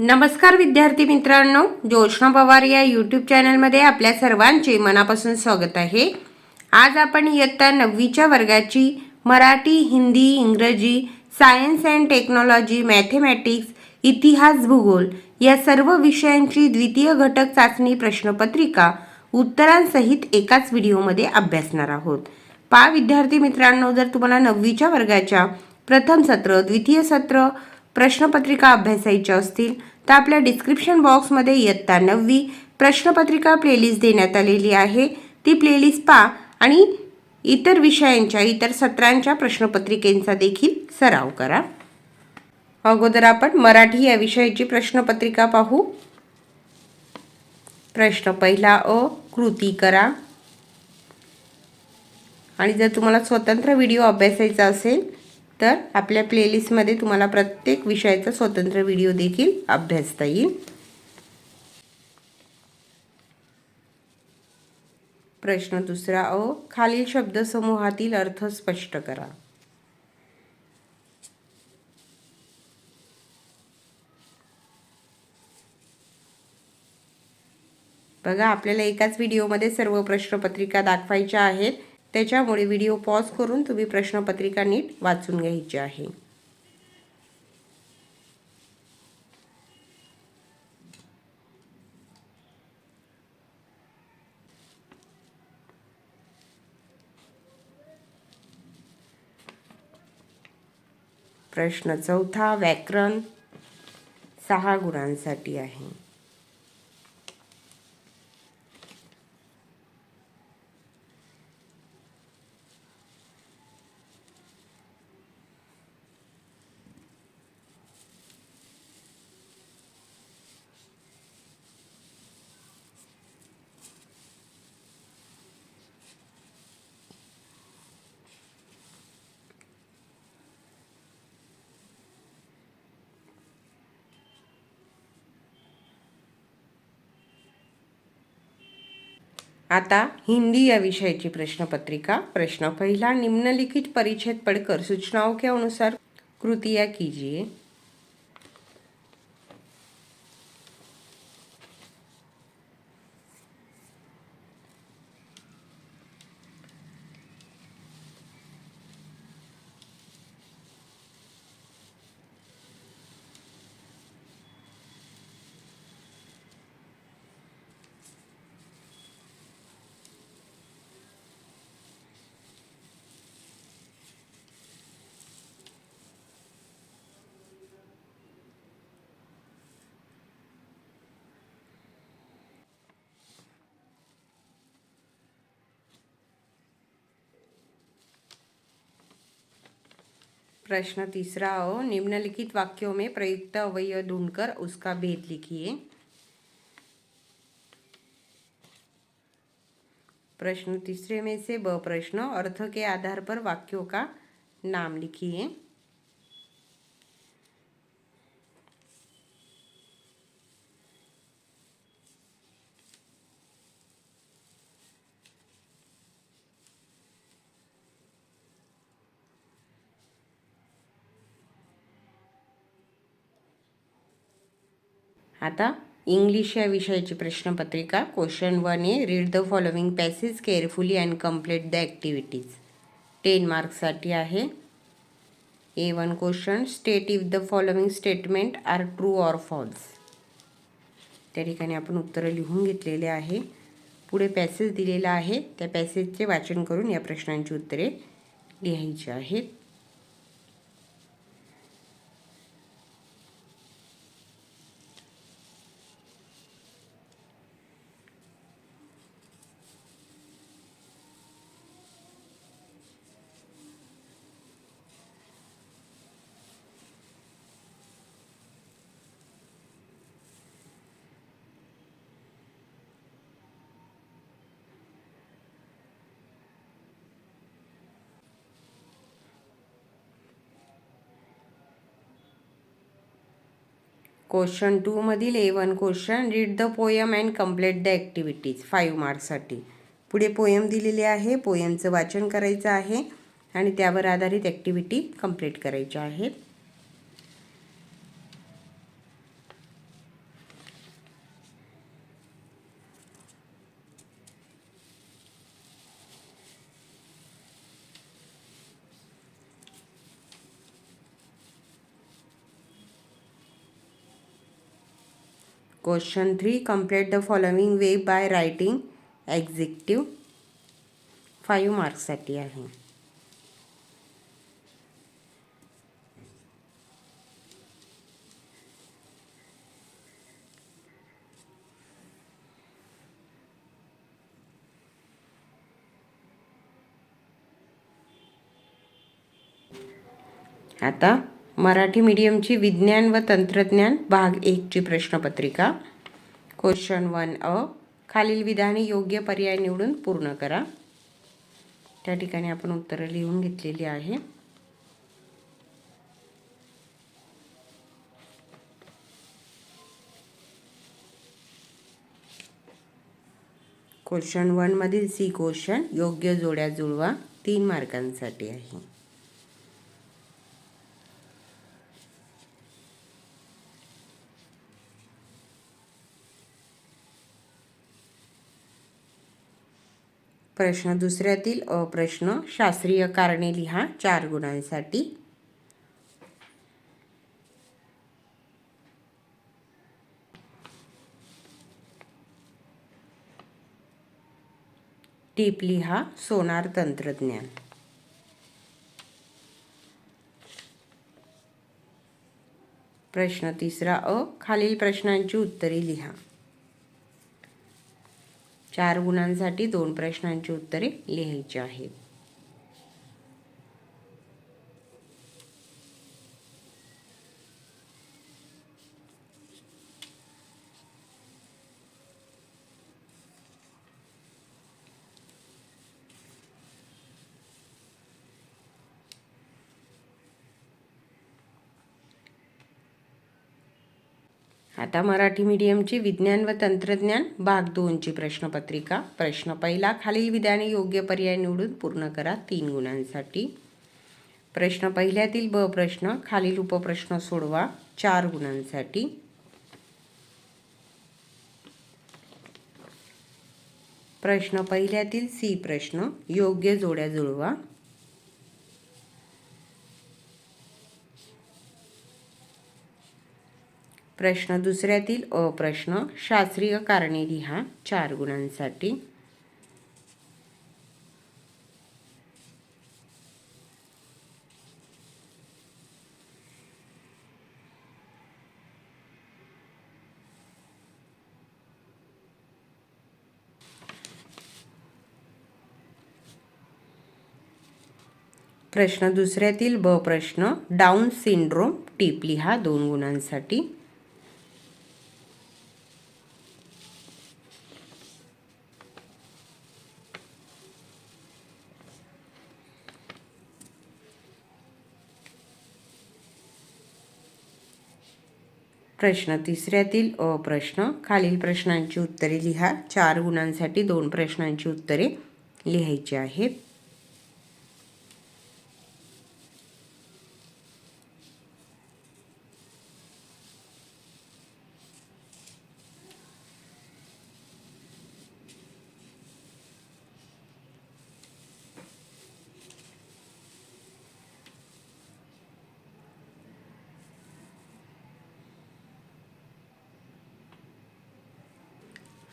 नमस्कार विद्यार्थी मित्रांनो ज्योत्ना पवार या यूट्यूब चॅनलमध्ये आपल्या सर्वांचे मनापासून स्वागत आहे आज आपण इयत्ता नववीच्या वर्गाची मराठी हिंदी इंग्रजी सायन्स अँड टेक्नॉलॉजी मॅथेमॅटिक्स इतिहास भूगोल या सर्व विषयांची द्वितीय घटक चाचणी प्रश्नपत्रिका उत्तरांसहित एकाच व्हिडिओमध्ये अभ्यासणार आहोत पा विद्यार्थी मित्रांनो जर तुम्हाला नववीच्या वर्गाच्या प्रथम सत्र द्वितीय सत्र प्रश्नपत्रिका अभ्यासायच्या असतील तर आपल्या डिस्क्रिप्शन बॉक्समध्ये इयत्ता नववी प्रश्नपत्रिका प्लेलिस्ट देण्यात आलेली आहे ती प्लेलिस्ट पा आणि इतर विषयांच्या इतर सत्रांच्या प्रश्नपत्रिकेंचा देखील सराव करा अगोदर आपण मराठी या विषयाची प्रश्नपत्रिका पाहू प्रश्न पहिला अ कृती करा आणि जर तुम्हाला स्वतंत्र व्हिडिओ अभ्यासायचा असेल तर आपल्या प्लेलिस्टमध्ये तुम्हाला प्रत्येक विषयाचा स्वतंत्र व्हिडिओ देखील अभ्यासता येईल प्रश्न दुसरा ओ, खालील शब्द शब्दसमूहातील अर्थ स्पष्ट करा बघा आपल्याला एकाच व्हिडिओमध्ये सर्व प्रश्नपत्रिका दाखवायच्या आहेत त्याच्यामुळे व्हिडिओ पॉज करून तुम्ही प्रश्नपत्रिका नीट वाचून घ्यायची आहे प्रश्न चौथा व्याकरण सहा गुणांसाठी आहे आता हिंदी या विषयाची प्रश्नपत्रिका प्रश्न पहिला निम्नलिखित परिच्छेद पड़कर सूचनाओं के अनुसार या कीजिए प्रश्न तीसरा हो निम्नलिखित वाक्यों में प्रयुक्त अवयव ढूंढकर उसका भेद लिखिए प्रश्न तीसरे में से ब प्रश्न अर्थ के आधार पर वाक्यों का नाम लिखिए आता इंग्लिश या विषयाची प्रश्नपत्रिका question one A read the following passage carefully and complete the activities ten मार्क्ससाठी आहे A one question state if the following statement are true or false त्या ठिकाणी आपण उत्तरं लिहून घेतलेले आहे पुढे पॅसेज दिलेला आहे त्या पॅसेजचे वाचन करून या प्रश्नांची उत्तरे लिहायची आहेत question टूमधील A one question read the poem and complete the activities five मार्क्ससाठी पुढे पोयम दिलेले आहे पोयमचं वाचन करायचं आहे आणि त्यावर आधारित ॲक्टिव्हिटी कंप्लीट करायची आहे question three complete the following way by writing executive five marks साठी आहे आता मराठी मीडियमची विज्ञान व तंत्रज्ञान भाग एकची प्रश्नपत्रिका क्वेश्चन वन अ खालील विधाने योग्य पर्याय निवडून पूर्ण करा त्या ठिकाणी आपण उत्तरं लिहून घेतलेली आहे क्वेश्चन वनमधील सी क्वेश्चन योग्य जोड्या जुळवा तीन मार्कांसाठी आहे प्रश्न दुसऱ्यातील अ प्रश्न शास्त्रीय कारणे लिहा चार गुणांसाठी टीप लिहा सोनार तंत्रज्ञान प्रश्न तिसरा अ खालील प्रश्नांची उत्तरे लिहा चार गुणांसाठी दोन प्रश्नांची उत्तरे लिहायची आहेत आता मराठी मीडियमची विज्ञान व तंत्रज्ञान भाग दोनची प्रश्नपत्रिका प्रश्न पहिला खालील विधाने योग्य पर्याय निवडून पूर्ण करा तीन गुणांसाठी प्रश्न पहिल्यातील ब प्रश्न खालील उपप्रश्न सोडवा चार गुणांसाठी प्रश्न पहिल्यातील सी प्रश्न योग्य जोड्या जुळवा प्रश्न दुसऱ्यातील अ प्रश्न शास्त्रीय कारणे लिहा चार गुणांसाठी प्रश्न दुसऱ्यातील ब प्रश्न डाऊन सिंड्रोम टीप लिहा दोन गुणांसाठी प्रश्न तिसऱ्यातील अ प्रश्न खालील प्रश्नांची उत्तरे लिहा चार गुणांसाठी दोन प्रश्नांची उत्तरे लिहायची आहेत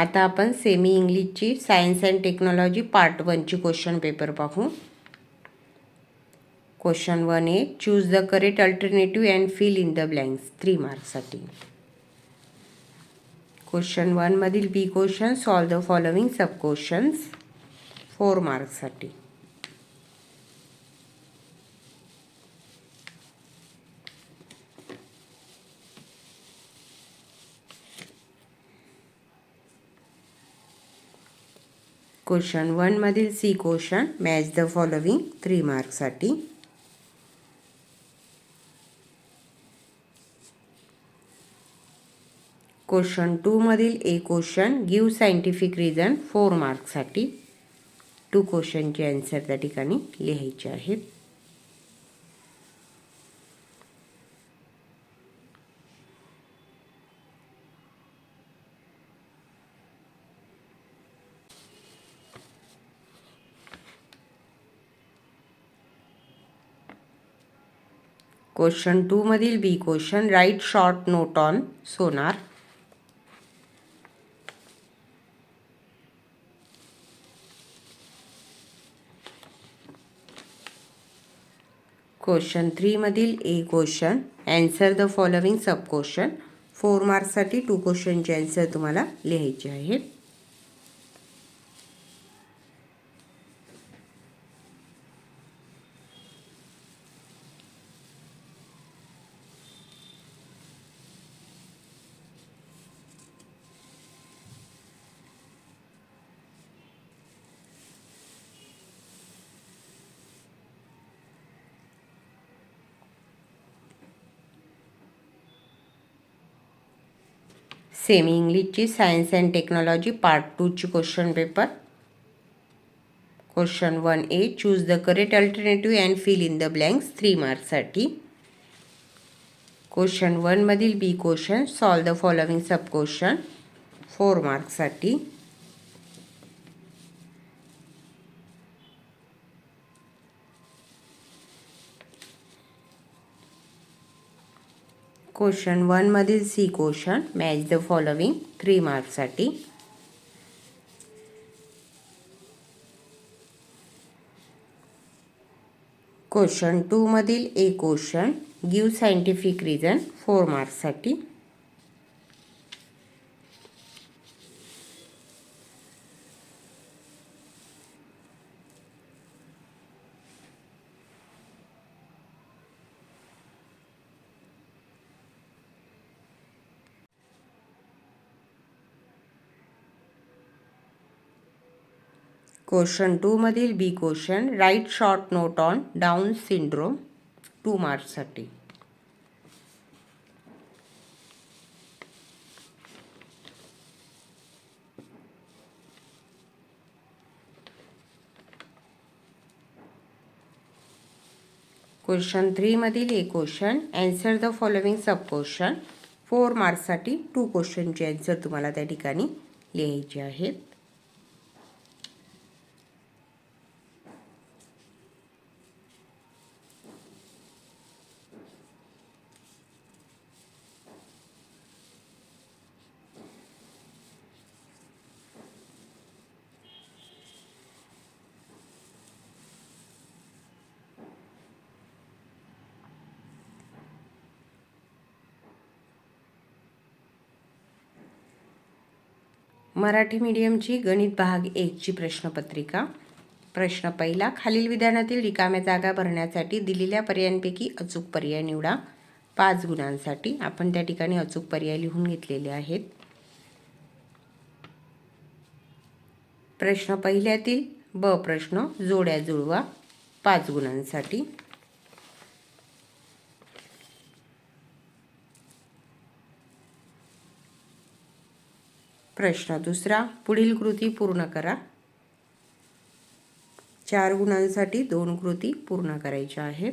आता आपण सेमी इंग्लिशची सायन्स अँड टेक्नॉलॉजी पार्ट वनची क्वेश्चन पेपर पाहू question one A choose the correct alternative and fill in the blanks three मार्क्ससाठी question वनमधील B question solve the following sub questions four मार्क्ससाठी question वनमधील C question match the following three मार्कसाठी question टूमधील A question give scientific reason four मार्कसाठी two क्वेश्चनचे answer त्या ठिकाणी लिहायचे आहेत question टूमधील B question write short note on sonar question थ्रीमधील A question answer the following sub question four मार्क्ससाठी two क्वेश्चनचे answer तुम्हाला लिहायचे आहेत semi इंग्लिशची science and technology part टूची question paper question one A choose the correct alternative and fill in the blanks three मार्क्ससाठी question वनमधील B question solve the following sub question four मार्क्ससाठी question वनमधील C question match the following three मार्क्ससाठी question टूमधील A question give scientific reason four मार्क्ससाठी question टूमधील B question write short note on down syndrome two मार्क्ससाठी question थ्रीमधील A question answer the following sub question four मार्क्ससाठी two क्वेश्चनचे answer तुम्हाला त्या ठिकाणी लिहायचे आहेत मराठी मीडियमची गणित भाग एकची प्रश्नपत्रिका प्रश्न पहिला खालील विधानातील रिकाम्या जागा भरण्यासाठी दिलेल्या पर्यायांपैकी अचूक पर्याय निवडा पाच गुणांसाठी आपण त्या ठिकाणी अचूक पर्याय लिहून घेतलेले आहेत प्रश्न पहिल्यातील ब प्रश्न जोड्या जुळवा पाच गुणांसाठी प्रश्न दुसरा पुढील कृती पूर्ण करा चार गुणांसाठी दोन कृती पूर्ण करायच्या आहेत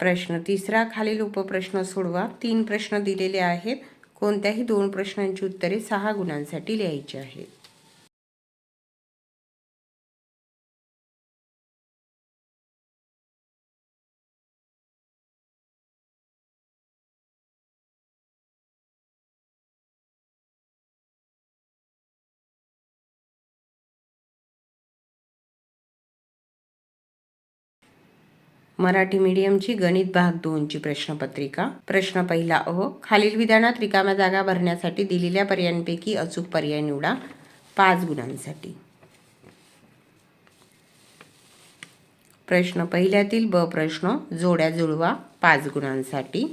प्रश्न तिसरा खालील उपप्रश्न सोडवा तीन प्रश्न दिलेले आहेत कोणत्याही दोन प्रश्नांची उत्तरे सहा गुणांसाठी लिहायची आहेत मराठी मीडियमची गणित भाग दोनची प्रश्नपत्रिका प्रश्न पहिला अ खालील विधानात रिकाम्या जागा भरण्यासाठी दिलेल्या पर्यायांपैकी अचूक पर्याय निवडा पाच गुणांसाठी प्रश्न पहिल्यातील ब प्रश्न जोड्या जुळवा पाच गुणांसाठी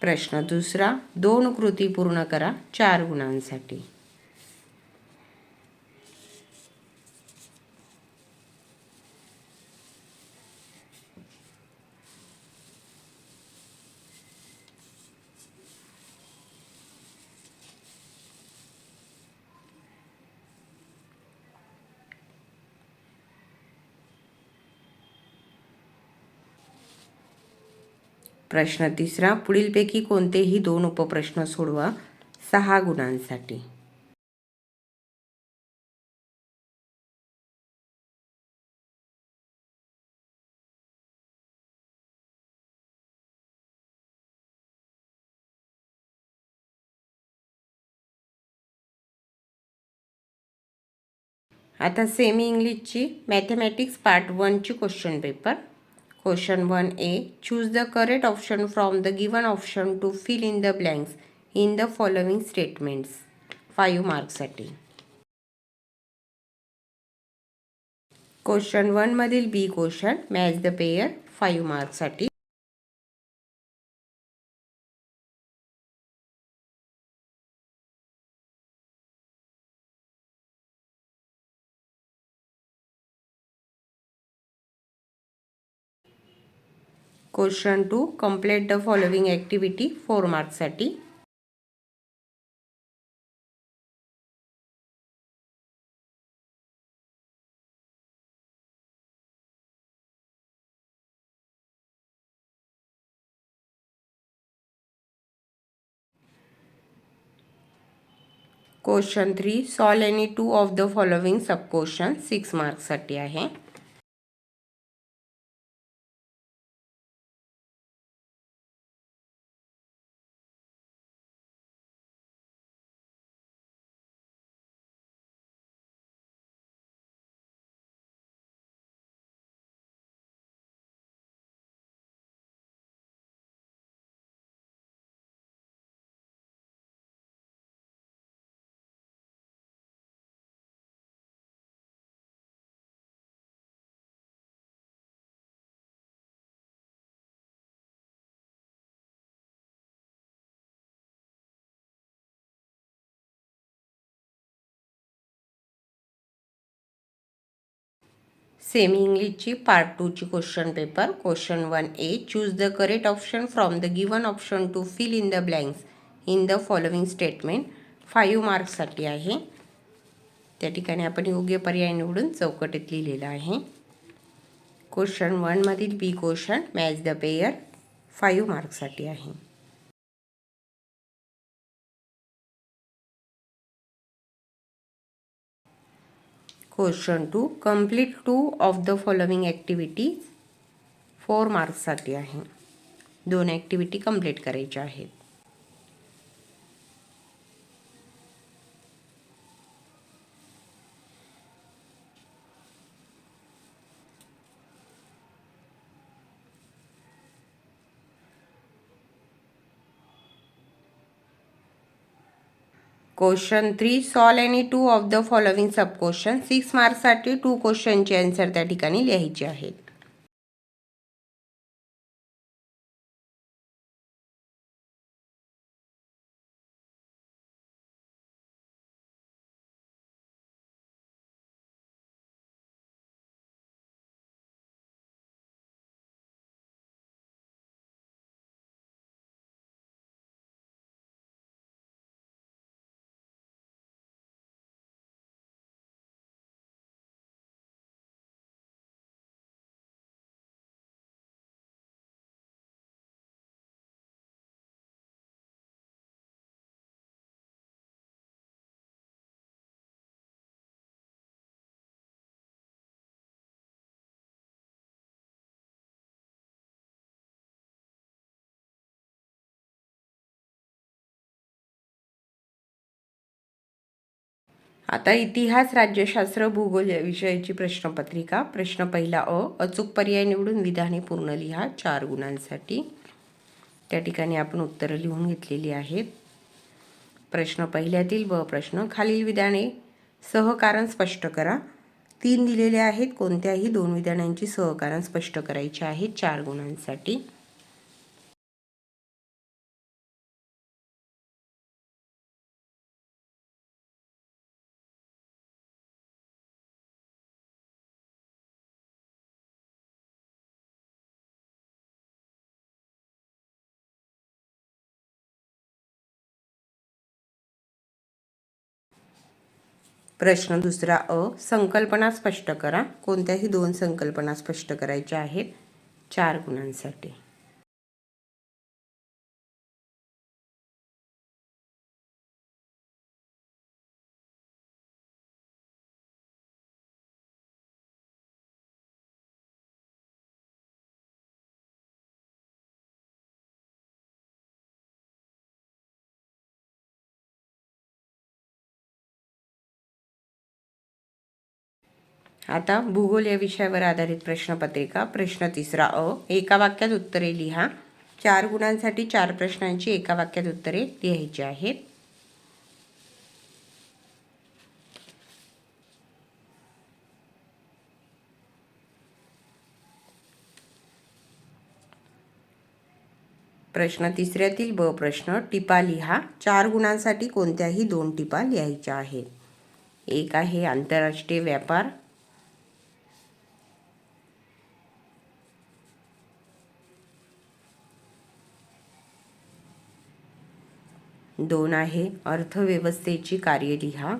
प्रश्न दुसरा दोन कृती पूर्ण करा चार गुणांसाठी प्रश्न तिसरा पुढीलपैकी कोणतेही दोन उपप्रश्न सोडवा सहा गुणांसाठी आता सेमी इंग्लिशची मॅथेमॅटिक्स पार्ट वनची question paper question one A choose the correct option from the given option to fill in the blanks in the following statements five मार्क्ससाठी question वनमधील B question match the pair five मार्क्ससाठी Question 2. Complete the following activity for Marksati. Question 3. Solve any two of the following sub question 6 marks saathi aahe. Semi इंग्लिशची part टूची question paper question one A choose the correct option from the given option to fill in the blanks in the following statement five मार्क्ससाठी आहे त्या ठिकाणी आपण योग्य पर्याय निवडून चौकटीत लिहिलेलं आहे question वनमधील B question match the pair five मार्क्ससाठी आहे question two complete two of the following activity four मार्क्ससाठी आहे दोन ॲक्टिव्हिटी कंप्लीट करायच्या आहेत question three solve any two of the following sub question six मार्क्ससाठी two क्वेश्चनचे आन्सर त्या ठिकाणी लिहायचे आहेत आता इतिहास राज्यशास्त्र भूगोल या विषयाची प्रश्नपत्रिका प्रश्न पहिला अ अचूक पर्याय निवडून विधाने पूर्ण लिहा चार गुणांसाठी त्या ठिकाणी आपण उत्तरं लिहून घेतलेली आहेत प्रश्न पहिल्यातील ब प्रश्न खालील विधाने सहकारण स्पष्ट करा तीन दिलेले आहेत कोणत्याही दोन विधानांची सहकारण स्पष्ट करायचे आहे चार गुणांसाठी प्रश्न दुसरा अ संकल्पना स्पष्ट करा कोणत्याही दोन संकल्पना स्पष्ट करायच्या आहेत चार गुणांसाठी आता भूगोल या विषयावर आधारित प्रश्नपत्रिका प्रश्न तिसरा अ एका वाक्यात उत्तरे लिहा चार गुणांसाठी चार प्रश्नांची एका वाक्यात उत्तरे लिहायची आहेत प्रश्न तिसऱ्यातील ब प्रश्न टिपा लिहा चार गुणांसाठी कोणत्याही दोन टिपा लिहायच्या आहेत एक आहे आंतरराष्ट्रीय व्यापार दोन आहे अर्थव्यवस्थेची कार्य लिहा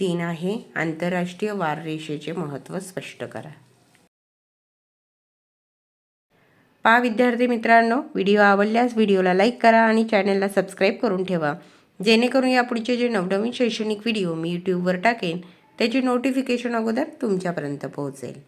तीन आहे आंतरराष्ट्रीय वाररेषेचे महत्त्व स्पष्ट करा पा विद्यार्थी मित्रांनो व्हिडिओ आवडल्यास व्हिडिओला लाईक करा आणि चॅनलला सबस्क्राईब करून ठेवा जेणेकरून यापुढचे जे नवनवीन शैक्षणिक व्हिडिओ मी यूट्यूबवर टाकेन त्याची नोटिफिकेशन अगोदर तुमच्यापर्यंत पोहोचेल